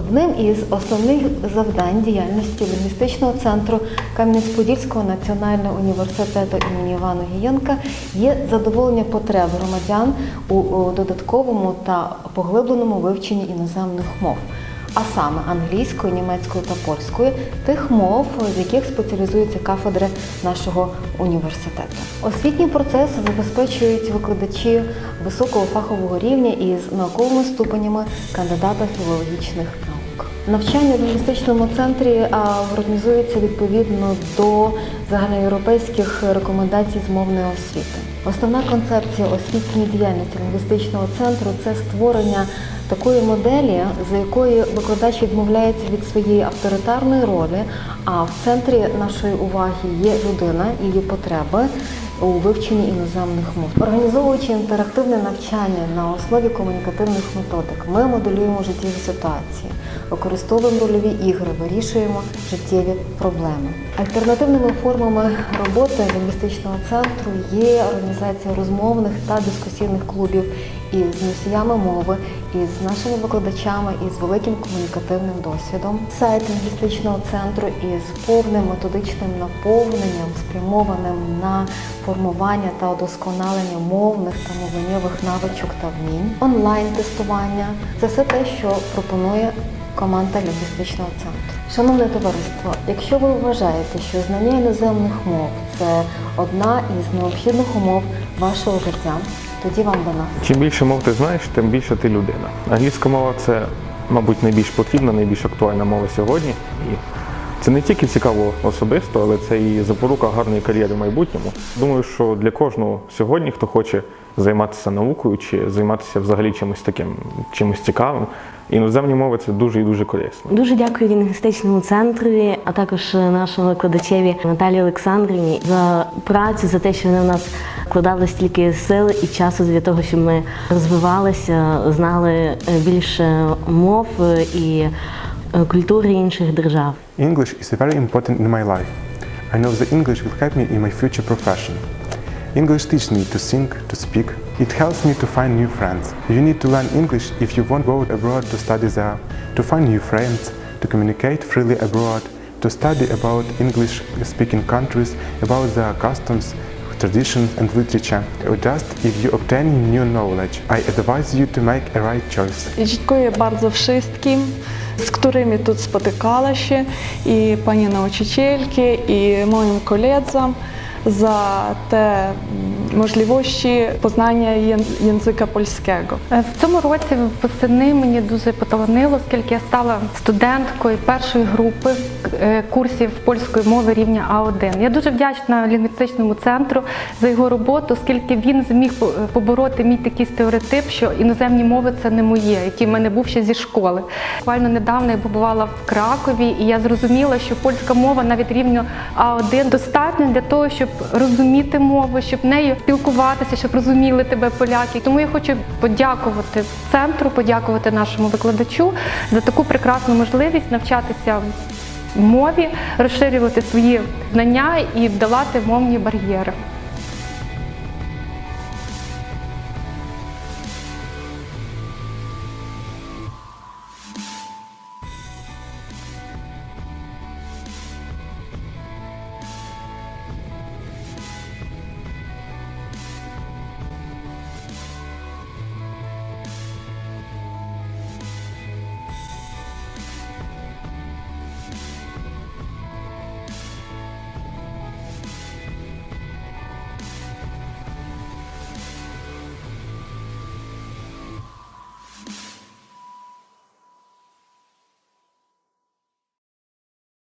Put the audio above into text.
Одним із основних завдань діяльності лінгвістичного центру Кам'янець-Подільського національного університету імені Івана Гієнка є задоволення потреб громадян у, додатковому та поглибленому вивченні іноземних мов. А саме англійською, німецькою та польською, тих мов, з яких спеціалізуються кафедри нашого університету. Освітній процес забезпечують викладачі високого фахового рівня із науковими ступенями кандидата філологічних. Навчання в логістичному центрі організується відповідно до загальноєвропейських рекомендацій з мовної освіти. Основна концепція освітньої діяльності лінгвістичного центру це створення такої моделі, за якою викладач відмовляється від своєї авторитарної ролі, а в центрі нашої уваги є людина, її потреби у вивченні іноземних мов. Організовуючи інтерактивне навчання на основі комунікативних методик, ми моделюємо життєві ситуації, використовуємо рольові ігри, вирішуємо життєві проблеми. Альтернативними формами роботи лінгвістичного центру є організація розмовних та дискусійних клубів із носіями мови, із нашими викладачами, із великим комунікативним досвідом. Сайт лінгвістичного центру із повним методичним наповненням, спрямованим на формування та удосконалення мовних та мовленнєвих навичок та вмінь, онлайн-тестування це все те, що пропонує команда лінгвістичного центру. Шановне товариство, якщо ви вважаєте, що знання іноземних мов це одна із необхідних умов вашого життя, тоді вам до нас. Чим більше мов ти знаєш, тим більше ти людина. Англійська мова це, мабуть, найбільш потрібна, найбільш актуальна мова сьогодні. І це не тільки цікаво особисто, але це і запорука гарної кар'єри в майбутньому. Думаю, що для кожного сьогодні, хто хоче займатися наукою чи займатися взагалі чимось таким, чимось цікавим, іноземні мови це дуже і дуже корисно. Дуже дякую лінгвістичному центрі, а також нашому викладачеві Наталії Олександрівні за працю, за те, що вони в нас вкладали стільки сил і часу для того, щоб ми розвивалися, знали е, більше мов е, і е, культури інших держав. English is very important in my life. I know that English will help me in my future profession. English teaches me to think, to speak. It helps me to find new friends. You need to learn English if you want to go abroad to study there, to find new friends, to communicate freely abroad, to study about English speaking countries, about their customs, traditions and literature. Or just if you obtain new knowledge, I advise you to make a right choice. Dziękuję bardzo wszystkim, z którymi tu spotykała się, i pani za te możliwości poznania ję- języka. Е, В цьому році восени мені дуже поталанило, оскільки я стала студенткою першої групи е, курсів польської мови рівня А1. Я дуже вдячна лінгвістичному центру за його роботу, оскільки він зміг по- побороти мій такий стереотип, що іноземні мови це не моє, який в мене був ще зі школи. Буквально недавно я побувала в Кракові, і я зрозуміла, що польська мова навіть рівню А1 достатньо для того, щоб розуміти мову, щоб нею спілкуватися, щоб розуміли тебе поляки. Тому я хочу подякувати центру, подякувати нашому викладачу за таку прекрасну можливість навчатися мові, розширювати свої знання і долати мовні бар'єри.